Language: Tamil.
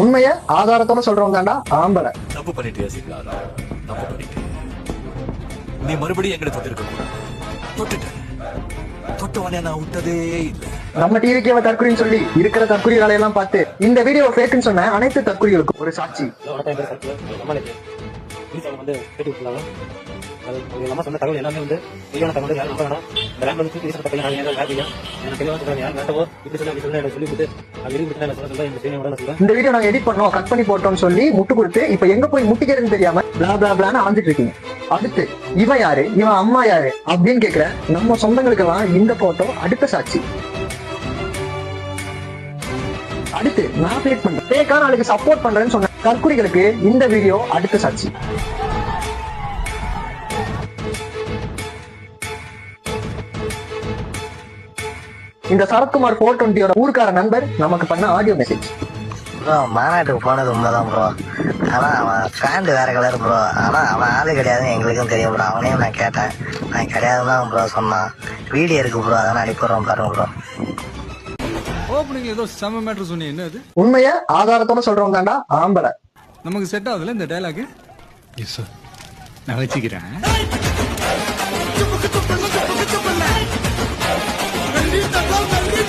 உண்மைய ஆதாரத்தோட சொல்றவங்க தாண்டா ஆம்பளை. தப்பு பண்ணிட்டு யோசிக்காதா தப்பு பண்ணிட்டு நீ மறுபடியும் எங்களை தொட்டிருக்க கூடாது. தொட்டுட்ட. தொட்டவனே நான் விட்டதே இல்லை. நம்ம டிவிக்கு அவ தற்கொலைன்னு சொல்லி இருக்கிற தற்கொலை வேலையெல்லாம் பார்த்து இந்த வீடியோ ஃபேக்குன்னு சொன்ன அனைத்து தற்கொலைகளுக்கும் ஒரு சாட்சி. போலீஸ் அவங்க வந்து அது அவங்க அம்மா சொன்ன தகவல் எல்லாமே வந்து பொய்யான தகவல் யாரும் நம்ப வேணாம். இந்த லேண்ட் வந்து நான் எனக்கு தெளிவாக யார் வேண்டவோ இப்படி எனக்கு சொல்லி கொடுத்து அது நான் சொல்ல சொல்ல இந்த செய்தியோட இந்த வீடியோ நாங்க எடிட் பண்ணோம் கட் பண்ணி போட்டோம்னு சொல்லி முட்டு கொடுத்து இப்ப எங்க போய் முட்டிக்கிறதுன்னு தெரியாம பிளா பிளா பிளான்னு இருக்கீங்க. அடுத்து இவன் யாரு? இவன் அம்மா யாரு? அப்படின்னு கேக்குற நம்ம சொந்தங்களுக்கு எல்லாம் இந்த போட்டோ அடுத்த சாட்சி. அடுத்து நான் ஃபேக் பண்றேன் ஃபேக்கான ஆளுக்கு சப்போர்ட் பண்றேன்னு சொன்ன தற்குறிகளுக்கு இந்த வீடியோ அடுத்த சாட்சி. இந்த சரத்குமார் ஃபோர் டுவெண்ட்டியோட ஊருக்கார நண்பர் நமக்கு பண்ண ஆடியோ மெசேஜ் ப்ரோ மாநாட்டுக்கு போனது உண்மைதான் ப்ரோ ஆனா அவன் பேண்ட் வேற கலர் ப்ரோ ஆனா அவன் ஆளு கிடையாதுன்னு எங்களுக்கும் தெரியும் ப்ரோ அவனையும் நான் கேட்டேன். நான் கிடையாதுன்னு தான் ப்ரோ சொன்னான். வீடியோ இருக்கு ப்ரோ அதெல்லாம் அனுப்பிடுறோம் பாருங்க ப்ரோ ஓப்பனிங் ஏதோ செம மேட்ரு சொன்னீங்க என்ன அது உண்மைய ஆதாரத்தோட சொல்றவங்க தாண்டா ஆம்பளை. நமக்கு செட் ஆகுதுல இந்த டைலாக் எஸ் சார் நான் வச்சுக்கிறேன். Bendita, bendito,